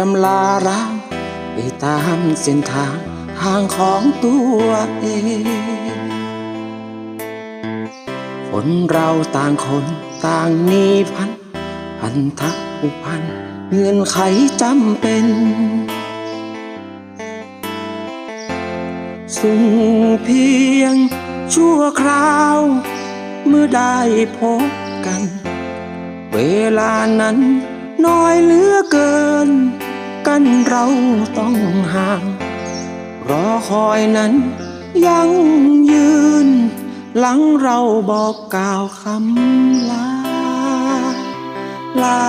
จำลาร้างไปตามเส้นทางทางของตัวเองคนเราต่างคนต่างมีพัน พันธะผูพันเงื่อนไขจำเป็น สุ่งเพียงชั่วคราว เมื่อได้พบกัน เวลานั้นน้อยเหลือเกิน กันเราต้องห่าง รอคอยนั้นยังยืน หลังเราบอกกล่าวคำลา ลา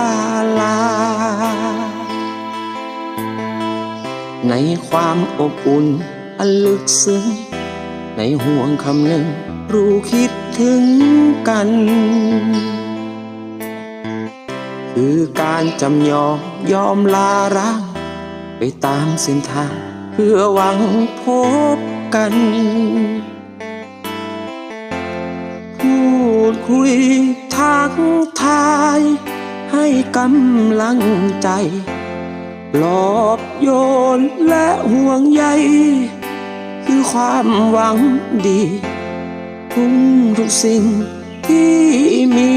ลา ในความอบอุ่นอันลึกซึ้ง ในห่วงคำหนึ่งรู้คิดถึงกัน คือการจำยอมยอมลาร้าง ไปตามเส้นทางเพื่อหวังพบกัน พูดคุยทักทาย ให้กำลังใจปลอบโยนและห่วงใย คือความหวังดีทุกทุกสิ่งที่มี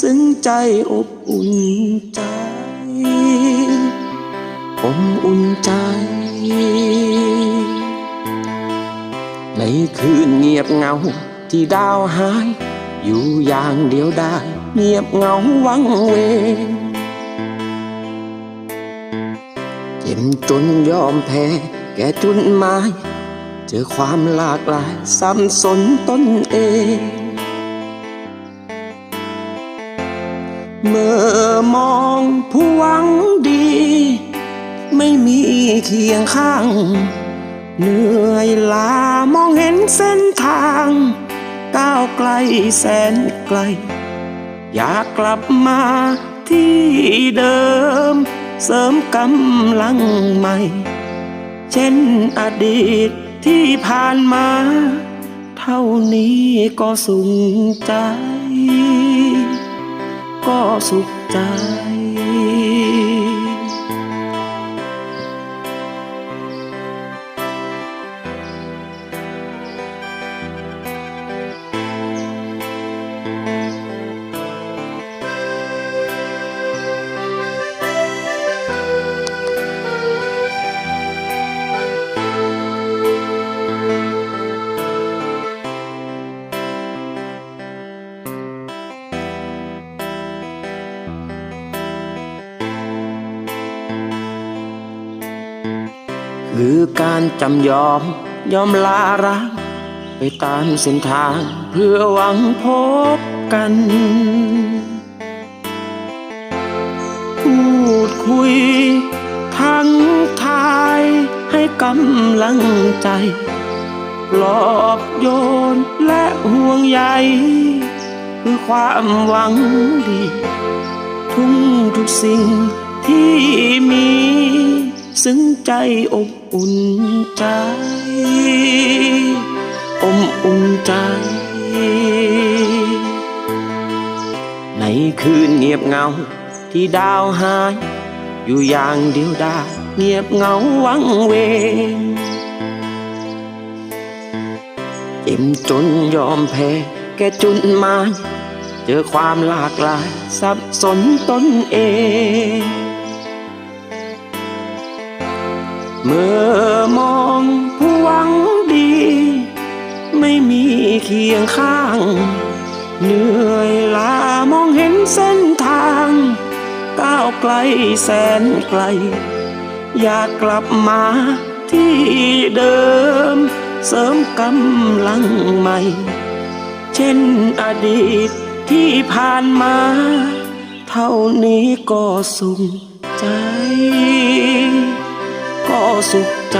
ซึ่งใจอบอุ่นใจ อบอุ่นใจ ในคืนเงียบเงาที่ดาวหาย อยู่อย่างเดียวได้ เงียบเงาวังเวงเจ็บจนยอมแพ้แก่จุดหมาย เจอความหลากหลายสับสนตนเองเมื่อมองผู้หวังดี ไม่มีเคียงข้าง เหนื่อยล้ามองเห็นเส้นทาง ก้าวไกลแสนไกล อยากกลับมาที่เดิม เสริมกำลังใหม่ เช่นอดีตที่ผ่านมา เท่านี้ก็สุขใจ ก็สุขใจ คือการจำยอมยอมลารัก ไปตามเส้นทางเพื่อหวังพบกัน พูดคุย ทั้งทายให้กำลังใจปลอบโยนและห่วงใยคือความหวังดี ทุกทุกสิ่งที่มี ซึ่งใจอบอุ่นใจอบอุ่นใจ ในคืนเงียบเงาที่ดาวหาย อยู่อย่างเดียวดายเงียบเงาวังเวงเจ็บจนยอมแพ้แก่จุดหมาเจอความหลากหลายสับสนตนเอง เมื่อมองผู้หวังดี ไม่มีเคียงข้าง เหนื่อยล้ามองเห็นเส้นทาง ก้าวไกลแสนไกล อยากกลับมาที่เดิม เสริมกำลังใหม่ เช่นอดีตที่ผ่านมา เท่านี้ก็สุขใจ ก็สุขใจ